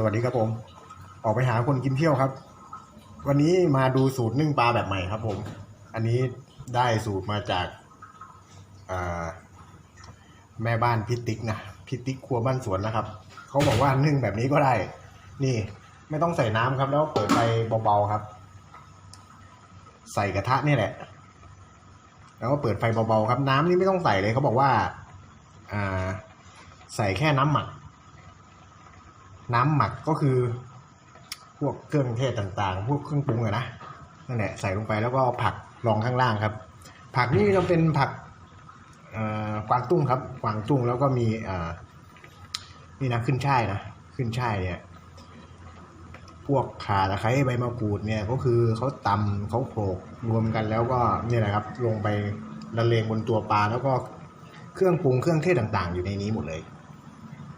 สวัสดีครับผม ออกไปหาคนกินเที่ยวครับ วันนี้มาดูสูตรนึ่งปลาแบบใหม่ครับ ผม อันนี้ได้สูตรมาจากาแม่บ้านพิติกนะพิติกครัวบ้านสวนนะครับเขาบอกว่านึ่งแบบนี้ก็ได้ นี่ ไม่ต้องใส่น้ำครับ แล้วเปิดไฟเบาๆครับ ใส่กระทะนี่แหละ แล้วก็เปิดไฟเบาๆครับ น้ำนี่ไม่ต้องใส่เลยเขาบอกว่า อ่า ใส่แค่น้ำหมัก น้ำหมักก็คือ พวกเครื่องเทศต่างๆ พวกเครื่องปรุงอะนะนั่นแหละใส่ลงไปแล้วก็ผักรองข้างล่างครับ ผักนี่จะเป็นผักกวางตุ้งครับกวางตุ้งแล้วก็มีนี่นะขึ้นช่ายนะขึ้นช่ายเนี่ยพวกข่าตะไคร้ใบมะกรูดเนี่ยก็คือเขาตำเขาโขลกรวมกันแล้วก็เนี่ยแหละครับ ลงไปละเลงบนตัวปลาแล้วก็เครื่องปรุงเครื่องเทศต่างๆ อยู่ในนี้หมดเลย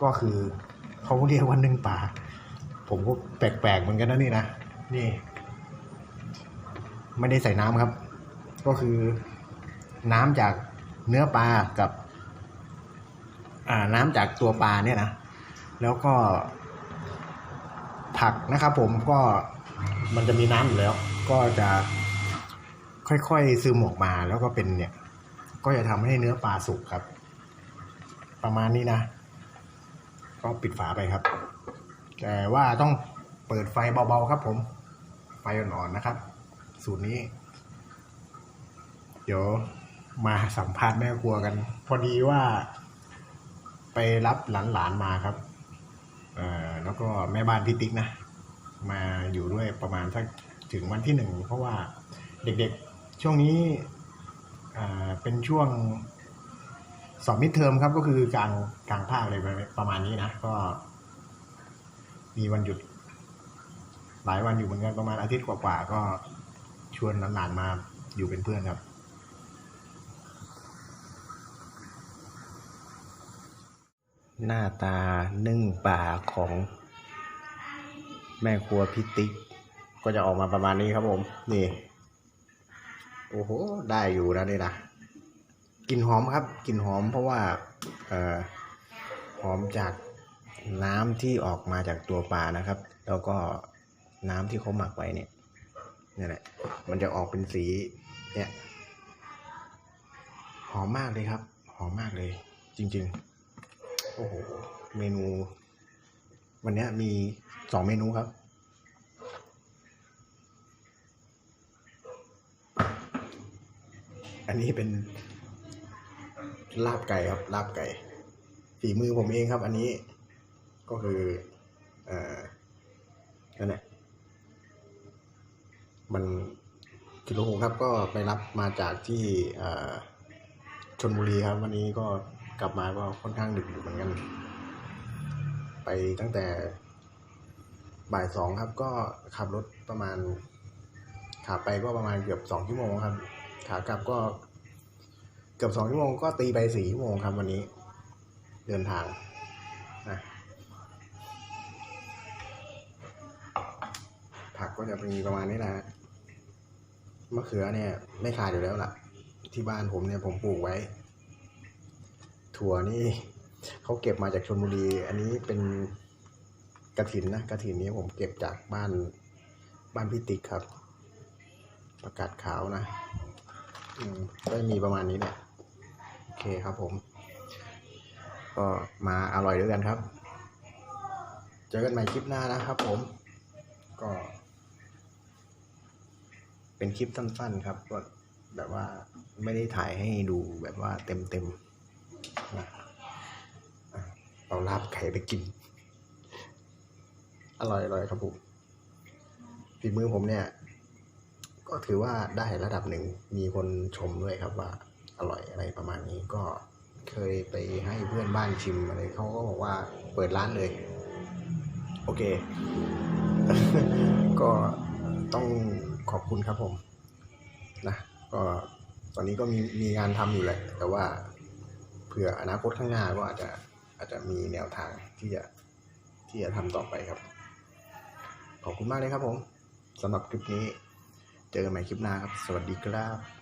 ก็คือ เขาเรียกว่านึ่งปลาผมก็แปลกๆเหมือนกันนะนี่นะนี่ ไม่ได้ใส่น้ำครับ ก็คือน้ำจากเนื้อปลากับ อ่าน้ำจากตัวปลาเนี่ยนะแล้วก็ ผักนะครับผมก็มันจะมีน้ำอยู่แล้ว ก็จะค่อยๆซึมออกมาแล้วก็เป็นเนี่ย ก็จะทำให้เนื้อปลาสุกครับ ประมาณนี้นะ ก็ปิดฝาไปครับ แต่ว่าต้องเปิดไฟเบาๆครับผม ไฟอ่อนๆนะครับ สูตรนี้ เดี๋ยวมาสัมภาษณ์แม่ครัวกัน พอดีว่า ไปรับหลานๆมาครับเอ่อแล้วก็แม่บ้านพี่ติ๊กนะ มาอยู่ด้วยประมาณสักถึงวันที่หนึ่งเพราะว่าเด็กๆช่วงนี้อ่าเป็นช่วง สอบมิดเทอมครับก็คือกลางกลางภาคเลยประมาณนี้นะก็ มีวันหยุด หลายวันอยู่เหมือนกันประมาณอาทิตย์กว่าๆก็ชวนหลานๆมาอยู่เป็นเพื่อนครับหน้าตานึ่งป่าของแม่ครัวพิติกก็จะออกมาประมาณนี้ครับผม นี่ โอ้โห ได้อยู่นะนี่นะ กลิ่นหอมครับกลิ่นหอมเพราะว่าออหอมจากน้ำที่ออกมาจากตัวปลานะครับ แล้วก็น้ำที่เขาหมักไว้เนี่ยนี่แหละมันจะออกเป็นสีเนี่ยหอมมากเลยครับ หอมมากเลย จริง ๆ โอ้โหเมนู วันนี้มีสองเมนูครับ อันนี้เป็น ลาบไก่ครับ ลาบไก่ฝีมือผมเองครับ อันนี้ก็คืออ่อนั่นแหละมันกิโลหกครับ ก็ไปรับมาจากที่ชนบุรีครับ วันนี้ก็กลับมาก็ค่อนข้างดึกอยู่เหมือนกัน ไปตั้งแต่บ่ายสองครับ ก็ขับรถประมาณขาไปก็ประมาณเกือบสองชั่วโมงครับขากลับก็ เกือบสองชั่วโมงก็ตีไปสี่ชั่วโมงครับวันนี้ เดินทางนะผักก็จะมีประมาณนี้นะมะเขือเนี่ย ไม่ขาดอยู่แล้วล่ะ ที่บ้านผมเนี่ยผมปลูกไว้ ถั่วนี่เขาเก็บมาจากชลบุรี อันนี้เป็นกระถินนะกระถินนี้ผมเก็บจากบ้านบ้านพี่ติ๊กครับ ประกาศขาวนะอืมก็มีประมาณนี้แหละโอ เคครับผม ก็มาอร่อยด้วยกันครับ เจอกันใหม่คลิปหน้านะครับผม ก็ เป็นคลิปสั้นๆครับ ก็แบบว่าไม่ได้ถ่ายให้ดูแบบว่าเต็มๆเอาลาบไข่ไปกิน อร่อยๆครับผมฝีมือผมเนี่ย ก็ถือว่าได้ระดับหนึ่งมีคนชมด้วยครับว่า อร่อยอะไรประมาณนี้ก็เคยไปให้เพื่อนบ้านชิมอะไรเขาก็บอกว่าเปิดร้านเลย โอเค ก็ต้องขอบคุณครับผมนะก็ตอนนี้ก็มีมีงานทำอยู่แหละ แต่ว่าเผื่ออนาคตข้างหน้าก็อาจจะอาจจะมีแนวทางที่จะที่จะทำต่อไปครับ ขอบคุณมากเลยครับผมสำหรับคลิปนี้ เจอกันใหม่คลิปหน้าครับ สวัสดีครับ